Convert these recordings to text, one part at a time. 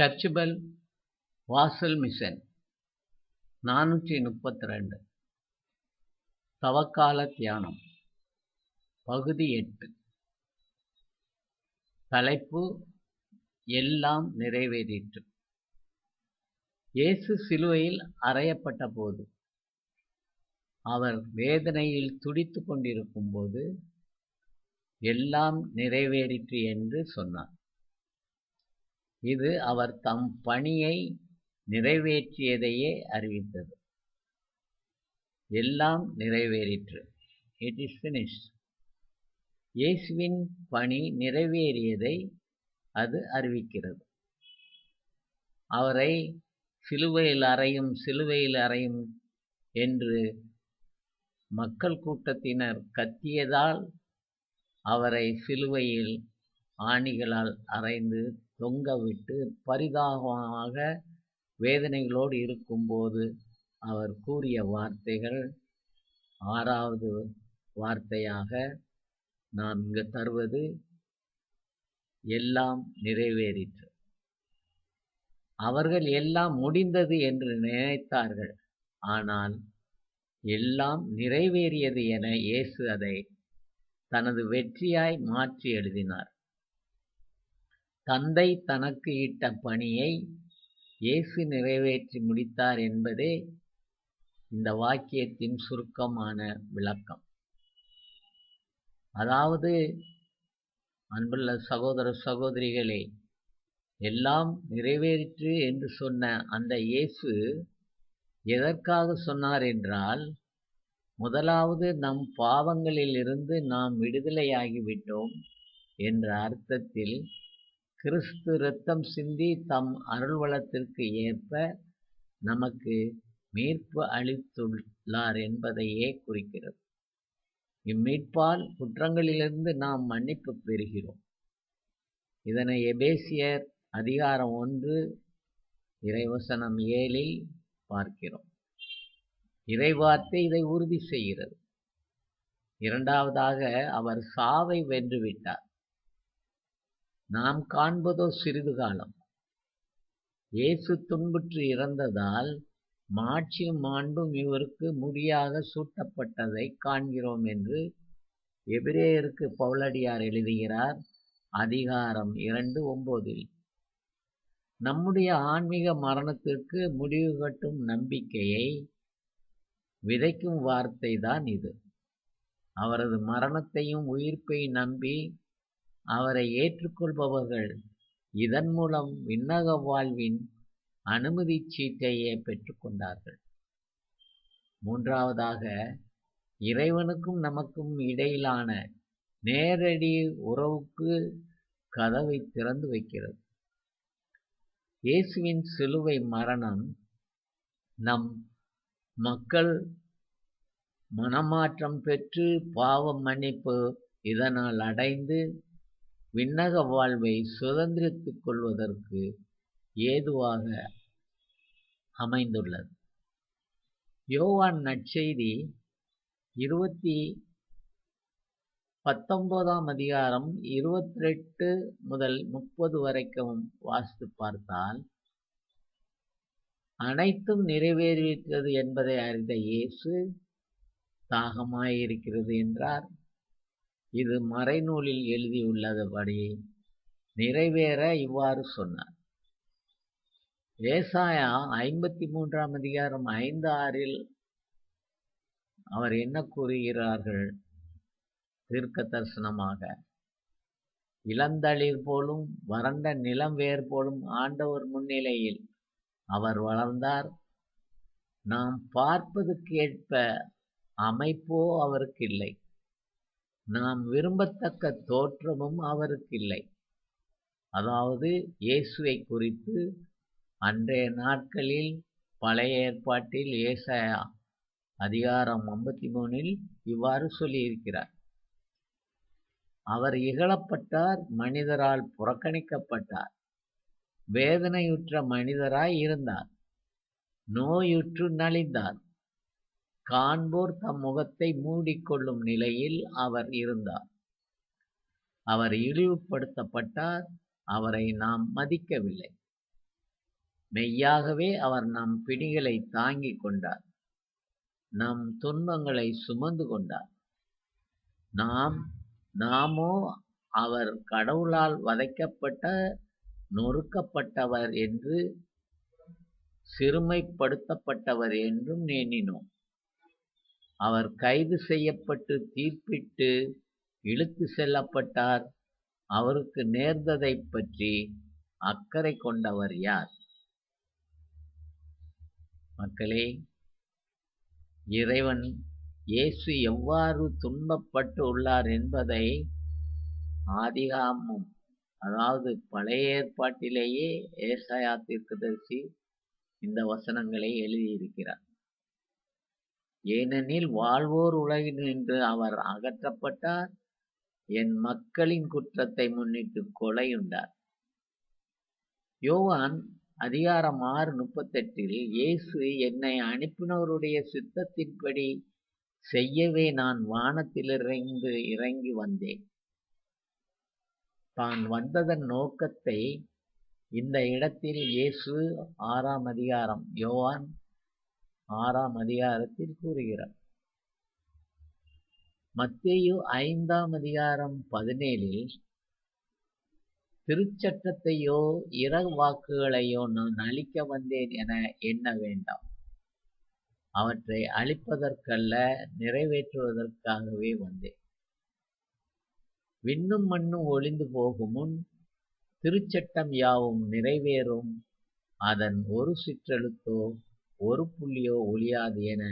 சர்ச்சுபல் வாசல் மிஷன் நானூற்றி முப்பத்தி ரெண்டு தவக்கால தியானம். பகுதி எட்டு. தலைப்பு எல்லாம் நிறைவேறிற்று. இயேசு சிலுவையில் அறையப்பட்ட போது அவர் வேதனையில் துடித்து கொண்டிருக்கும் போது எல்லாம் நிறைவேறிற்று என்று சொன்னார். இது அவர் தம் பணியை நிறைவேற்றியதையே அறிவித்தது. எல்லாம் நிறைவேறிற்று. இட் இஸ் ஃபினிஷ் இயேசுவின் பணி நிறைவேறியதை அது அறிவிக்கிறது. அவரை சிலுவையில் அறையும் சிலுவையில் அறையும் என்று மக்கள் கூட்டத்தினர் கத்தியதால் அவரை சிலுவையில் ஆணிகளால் அறைந்து தொங்க தொங்கவிட்டு பரிதாபமாக வேதனைகளோடு இருக்கும்போது அவர் கூறிய வார்த்தைகள் ஆறாவது வார்த்தையாக நான் இங்கு தருவது எல்லாம் நிறைவேறிற்று. அவர்கள் எல்லாம் முடிந்தது என்று நினைத்தார்கள். ஆனால் எல்லாம் நிறைவேறியது என இயேசு அதை தனது வெற்றியாய் மாற்றி எழுதினார். தந்தை தனக்கு இட்ட பணியை இயேசு நிறைவேற்றி முடித்தார் என்பதே இந்த வாக்கியத்தின் சுருக்கமான விளக்கம். அதாவது அன்புள்ள சகோதர சகோதரிகளே எல்லாம் நிறைவேறிற்று என்று சொன்ன அந்த இயேசு எதற்காக சொன்னார் என்றால் முதலாவது நம் பாவங்களிலிருந்து நாம் விடுதலையாகிவிட்டோம் என்ற அர்த்தத்தில் கிறிஸ்து இரத்தம் சிந்தி தம் அருள்வளத்திற்கு ஏற்ப நமக்கு மீட்பு அளித்துள்ளார் என்பதையே குறிக்கிறது. இம்மீட்பால் குற்றங்களிலிருந்து நாம் மன்னிப்பு பெறுகிறோம். இதனை எபேசியர் அதிகாரம் ஒன்று இறைவசனம் ஏழில் பார்க்கிறோம். இறைவார்த்தை இதை உறுதி செய்கிறது. இரண்டாவதாக அவர் சாவை வென்றுவிட்டார். நாம் காண்பதோ சிறிது காலம். இயேசு துன்புற்று இறந்ததால் மாட்சியும் ஆண்டும் இவருக்கு முடியாக சூட்டப்பட்டதை காண்கிறோம் என்று எபிரேயருக்கு பவுலடியார் எழுதுகிறார் அதிகாரம் இரண்டு ஒம்போதில். நம்முடைய ஆன்மீக மரணத்திற்கு முடிவு கட்டும் நம்பிக்கையை விதைக்கும் வார்த்தை தான் இது. அவரது மரணத்தையும் உயிர்ப்பை நம்பி அவரை ஏற்றுக்கொள்பவர்கள் இதன் மூலம் விண்ணக வாழ்வின் அனுமதி சீட்டையே பெற்றுக்கொண்டார்கள் மூன்றாவதாக இறைவனுக்கும் நமக்கும் இடையிலான நேரடி உறவுக்கு கதவை திறந்து வைக்கிறது. இயேசுவின் சிலுவை மரணம் நம் மக்கள் மனமாற்றம் பெற்று பாவ மன்னிப்பு இதனால் அடைந்து விண்ணக வாழ்வை சுதந்திரித்துக் கொள்வதற்கு ஏதுவாக அமைந்துள்ளது. யோவான் நற்செய்தி இருபத்தி பத்தொன்பதாம் அதிகாரம் இருபத்தி எட்டு முதல் முப்பது வரைக்கும் வாசித்து பார்த்தால் அனைத்தும் நிறைவேறிவிட்டது என்பதை அறிந்த இயேசு தாகமாயிருக்கிறது என்றார். இது மறைநூலில் எழுதியுள்ளபடி நிறைவேற இவ்வாறு சொன்னார். ஏசாயா ஐம்பத்தி மூன்றாம் அதிகாரம் ஐந்து ஆறில் அவர் என்ன கூறுகிறார்கள்? தீர்க்க தரிசனமாக இளந்தளிர் போலும் வறண்ட நிலம் வேர் போலும் ஆண்டவர் முன்னிலையில் அவர் வளர்ந்தார். நாம் பார்ப்பதற்கு ஏற்ப அமைப்போ அவருக்கு இல்லை நாம் விரும்பத்தக்க தோற்றமும் அவருக்கு இல்லை அதாவது இயேசுவை குறித்து அன்றைய நாட்களில் பழைய ஏற்பாட்டில் ஏசாயா அதிகாரம் ஐம்பத்தி மூணில் இவ்வாறு சொல்லியிருக்கிறார். அவர் இகழப்பட்டார் மனிதரால் புறக்கணிக்கப்பட்டார். வேதனையுற்ற மனிதராய் இருந்தார். நோயுற்று நலிந்தார். காண்போர் தம் முகத்தை மூடிக்கொள்ளும் நிலையில் அவர் இருந்தார். அவர் இழிவுபடுத்தப்பட்டார் அவரை நாம் மதிக்கவில்லை. மெய்யாகவே அவர் நம் பிணிகளை தாங்கிக் கொண்டார். நம் துன்பங்களை சுமந்து கொண்டார். நாம் நாமோ அவர் கடவுளால் வதைக்கப்பட்ட நொறுக்கப்பட்டவர் என்று சிறுமைப்படுத்தப்பட்டவர் என்றும் எண்ணினோம். அவர் கைது செய்யப்பட்டு தீர்ப்பிட்டு இழுத்து செல்லப்பட்டார். அவருக்கு நேர்ந்ததைப் பற்றி அக்கறை கொண்டவர் யார்? மக்களே இறைவன் இயேசு எவ்வாறு துன்பப்பட்டு உள்ளார் என்பதை ஆதிகாமம் அதாவது பழைய ஏற்பாட்டிலேயே ஏசாயா தீர்க்கதரிசி இந்த வசனங்களை எழுதியிருக்கிறார். ஏனெனில் வாழ்வோர் உலகினின்று அவர் அகற்றப்பட்டார். என் மக்களின் குற்றத்தை முன்னிட்டு கொலையுண்டார். யோவான் அதிகாரம் ஆறு முப்பத்தெட்டில் இயேசு என்னை அனுப்பினவருடைய சித்தத்தின்படி செய்யவே நான் வானத்திலிருந்து இறங்கி வந்தேன். தான் வந்ததன் நோக்கத்தை இந்த இடத்தில் இயேசு ஆறாம் அதிகாரம் யோவான் ஆறாம் அதிகாரத்தில் கூறுகிறார். மத்தேயு ஐந்தாம் அதிகாரம் பதினேழில் திருச்சட்டத்தையோ இறவாக்குகளையோ நான் அழிக்க வந்தேன் என எண்ண வேண்டாம். அவற்றை அழிப்பதற்கல்ல நிறைவேற்றுவதற்காகவே வந்தேன். விண்ணும் மண்ணும் ஒளிந்து போகும் முன் திருச்சட்டம் யாவும் நிறைவேறும். அதன் ஒரு சிற்றெழுத்தோ ஒரு புள்ளியோ ஒழியாது என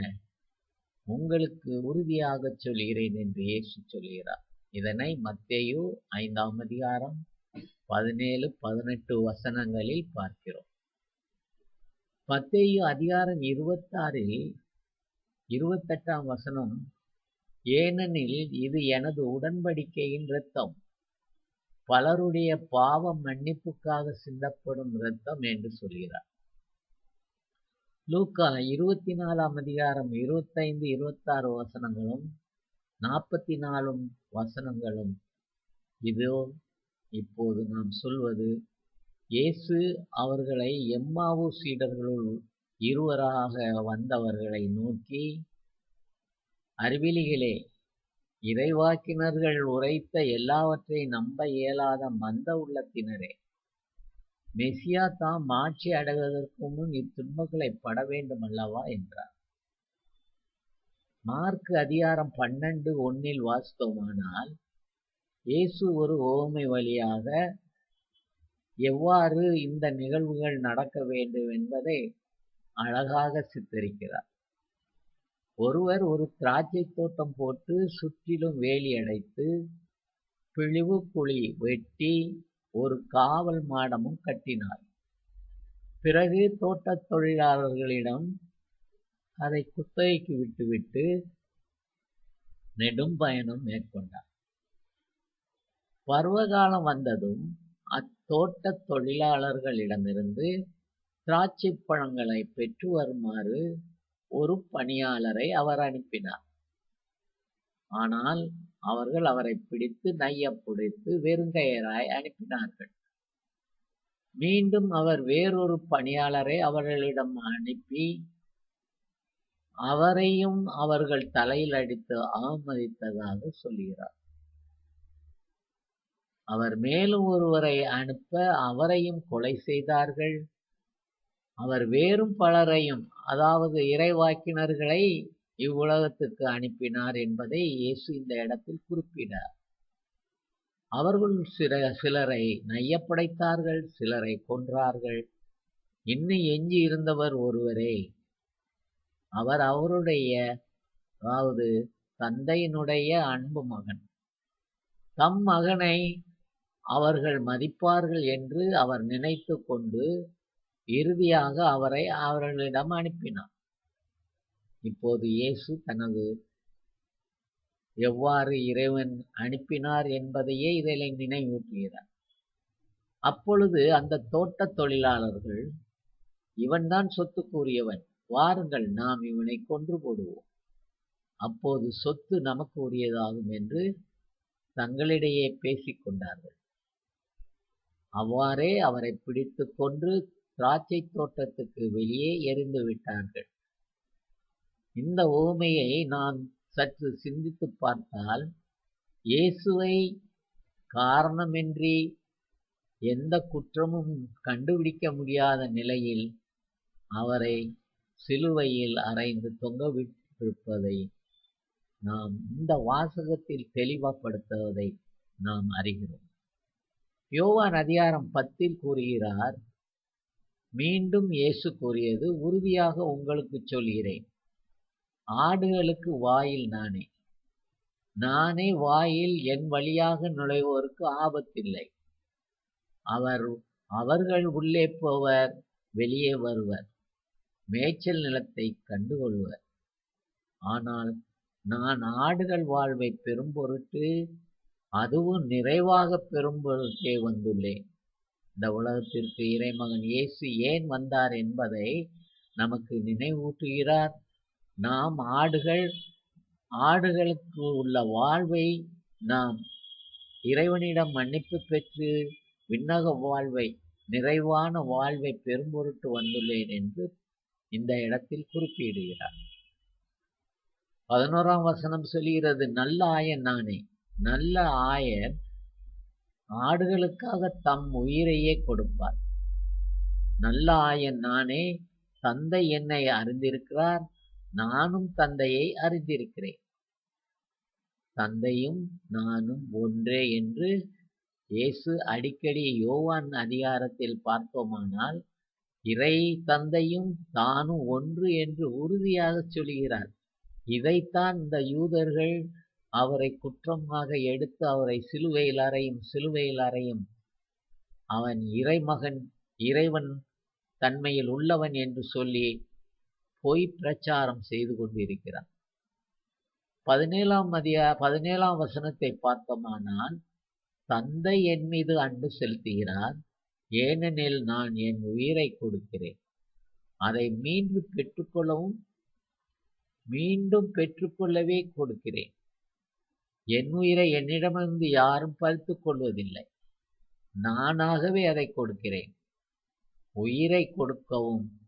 உங்களுக்கு உறுதியாகச் சொல்கிறேன் என்று இயேசு சொல்கிறார். இதனை மத்தேயு ஐந்தாம் அதிகாரம் பதினேழு பதினெட்டு வசனங்களில் பார்க்கிறோம். மத்தேயு அதிகாரம் இருபத்தாறில் இருபத்தெட்டாம் வசனம் ஏனெனில் இது எனது உடன்படிக்கையின் இரத்தம் பலருடைய பாவ மன்னிப்புக்காக சிந்தப்படும் இரத்தம் என்று சொல்கிறார். லூக்கா இருபத்தி நாலாம் அதிகாரம் இருபத்தைந்து இருபத்தாறு வசனங்களும் நாற்பத்தி நாலும் வசனங்களும். இதோ இப்போது நாம் சொல்வது இயேசு அவர்களை எம்மாவு சீடர்களுள் இருவராக வந்தவர்களை நோக்கி அறிவிலிகளே இறைவாக்கினர்கள் உரைத்த எல்லாவற்றை நம்ப இயலாத மந்த உள்ளத்தினரே மெசியா தாம் ஆட்சி அடைவதற்கு முன் இத்துன்பங்களை பட வேண்டும் அல்லவா என்றார். மார்க்கு அதிகாரம் பன்னெண்டு ஒன்னில் வாசித்தோமானால் இயேசு ஒரு ஓமை வழியாக எவ்வாறு இந்த நிகழ்வுகள் நடக்க வேண்டும் என்பதை அழகாக சித்தரிக்கிறார். ஒருவர் ஒரு திராட்சை தோட்டம் போட்டு சுற்றிலும் வேலி அடைத்து பிழிவு குழி வெட்டி ஒரு காவல் மாடமும் கட்டினார். பிறகு தோட்டத் தொழிலாளர்களிடம் அதை குத்தகைக்கு விட்டுவிட்டு நெடும் பயணம் மேற்கொண்டார். பருவகாலம் வந்ததும் அத்தோட்டத் தொழிலாளர்களிடமிருந்து திராட்சை பழங்களை பெற்று வருமாறு ஒரு பணியாளரை அவர் அனுப்பினார். ஆனால் அவர்கள் அவரை பிடித்து நையப் புடைத்து வெறுங்கையராய் அனுப்பினார்கள். மீண்டும் அவர் வேறொரு பணியாளரை அவர்களிடம் அனுப்பி அவரையும் அவர்கள் தலையில் அடித்து அவமதித்ததாக சொல்கிறார். அவர் மேலும் ஒருவரை அனுப்ப அவரையும் கொலை செய்தார்கள். அவர் வேறும் பலரையும் அதாவது இறைவாக்கினர்களை இவ்வுலகத்துக்கு அனுப்பினார் என்பதை இயேசு இந்த இடத்தில் குறிப்பிடார் அவர்கள் சில சிலரை நையப்படைத்தார்கள் சிலரை கொன்றார்கள். இன்னும் எஞ்சி இருந்தவர் ஒருவரே. அவர் அவருடைய அதாவது தந்தையினுடைய அன்பு மகன். தம் மகனை அவர்கள் மதிப்பார்கள் என்று அவர் நினைத்து கொண்டு இறுதியாக அவரை அவர்களிடம் அனுப்பினார். இப்போது இயேசு தனது எவ்வாறு இறைவன் அனுப்பினார் என்பதையே இதில் நினைவூட்டுகிறார். அப்பொழுது அந்த தோட்டத் தொழிலாளர்கள் இவன்தான் சொத்துக்குரியவன் வாருங்கள் நாம் இவனை கொன்று போடுவோம். அப்போது சொத்து நமக்கு உரியதாகும் என்று தங்களிடையே பேசிக் கொண்டார்கள். அவ்வாறே அவரை பிடித்து கொன்று திராட்சைத் தோட்டத்துக்கு வெளியே எரிந்து விட்டார்கள். இந்த உவமையை நாம் சற்று சிந்தித்துப் பார்த்தால் இயேசுவை காரணமின்றி எந்த குற்றமும் கண்டுபிடிக்க முடியாத நிலையில் அவரை சிலுவையில் அறைந்து தொங்கவிட்டிருப்பதை நாம் இந்த வாசகத்தில் தெளிவப்படுத்துவதை நாம் அறிகிறோம். யோவான் அதிகாரம் பத்தில் கூறுகிறார் மீண்டும் இயேசு கூறியது உறுதியாக உங்களுக்குச் சொல்கிறேன். ஆடுகளுக்கு வாயில் நானே. நானே வாயில் என் வழியாக நுழைவோருக்கு ஆபத்தில்லை. அவர் அவர்கள் உள்ளே போவர் வெளியே வருவர். மேய்ச்சல் நிலத்தை கண்டுகொள்வர். ஆனால் நான் ஆடுகள் வாழ்வை பெரும் பொருட்டு அதுவும் நிறைவாக பெரும் பொருட்டே வந்துள்ளேன். இந்த உலகத்திற்கு இறைமகன் இயேசு ஏன் வந்தார் என்பதை நமக்கு நினைவூட்டுகிறார்? நாம் ஆடுகள் ஆடுகளுக்கு உள்ள வாழ்வை நாம் இறைவனிடம் மன்னிப்பு பெற்று விண்ணக வாழ்வை நிறைவான வாழ்வை பெரும்பொருட்டு வந்துள்ளேன் என்று இந்த இடத்தில் குறிப்பிடுகிறார். பதினோராம் வசனம் சொல்கிறது நல்ல ஆயன் நானே நல்ல ஆயர் ஆடுகளுக்காக தம் உயிரையே கொடுப்பார். நல்ல ஆயன் நானே தந்தை என்னை அறிந்திருக்கிறார் நானும் தந்தையை அறிந்திருக்கிறேன். தந்தையும் நானும் ஒன்றே என்று இயேசு அடிக்கடி யோவான் அதிகாரத்தில் பார்த்தோமானால் இறை தந்தையும் தானும் ஒன்று என்று உறுதியாக சொல்கிறார். இதைத்தான் இந்த யூதர்கள் அவரை குற்றமாக எடுத்து அவரை சிலுவையில் அறையும் சிலுவையில் அறையும். அவன் இறைமகன் இறைவன் தன்மையில் உள்ளவன் என்று சொல்லி பொய் பிரச்சாரம் செய்து கொண்டிருக்கிறார் பதினேழாம் மதிய பதினேழாம் வசனத்தை பார்த்தோமானால் தந்தை என் மீது அன்பு செலுத்துகிறார் ஏனெனில் நான் என் உயிரை கொடுக்கிறேன். அதை மீண்டும் பெற்றுக்கொள்ளவும் மீண்டும் பெற்றுக்கொள்ளவே கொடுக்கிறேன். என் உயிரை என்னிடமிருந்து யாரும் பறித்து கொள்வதில்லை. நானாகவே அதை கொடுக்கிறேன். உயிரை கொடுக்கவும்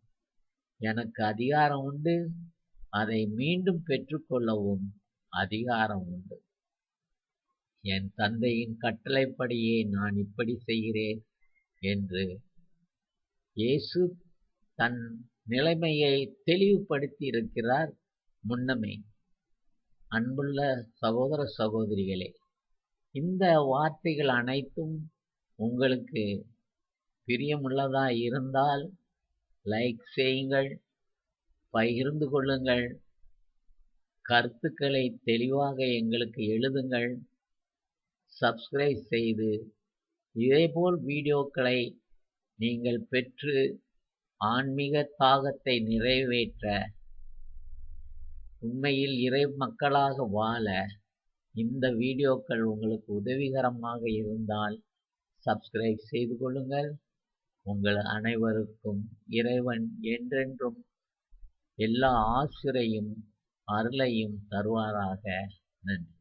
எனக்கு அதிகாரம் உண்டு. அதை மீண்டும் பெற்றுக்கொள்ளவும் அதிகாரம் உண்டு. என் தந்தையின் கட்டளைப்படியே நான் இப்படி செய்கிறேன் என்று இயேசு தன் நிலைமையை தெளிவுபடுத்தி இருக்கிறார் முன்னமே. அன்புள்ள சகோதர சகோதரிகளே இந்த வார்த்தைகள் அனைத்தும் உங்களுக்கு பிரியமுள்ளதாக இருந்தால் லைக் செய்யுங்கள். பகிர்ந்து கொள்ளுங்கள். கருத்துக்களை தெளிவாக எங்களுக்கு எழுதுங்கள். சப்ஸ்கிரைப் செய்து. இதேபோல் வீடியோக்களை நீங்கள் பெற்று ஆன்மீக தாகத்தை நிறைவேற்ற உண்மையில் இறை மக்களாக வாழ இந்த வீடியோக்கள் உங்களுக்கு உதவிகரமாக இருந்தால் சப்ஸ்கிரைப் செய்து கொள்ளுங்கள். உங்கள் அனைவருக்கும் இறைவன் என்றென்றும் எல்லா ஆசிரையும் அருளையும் தருவாராக. நன்றி.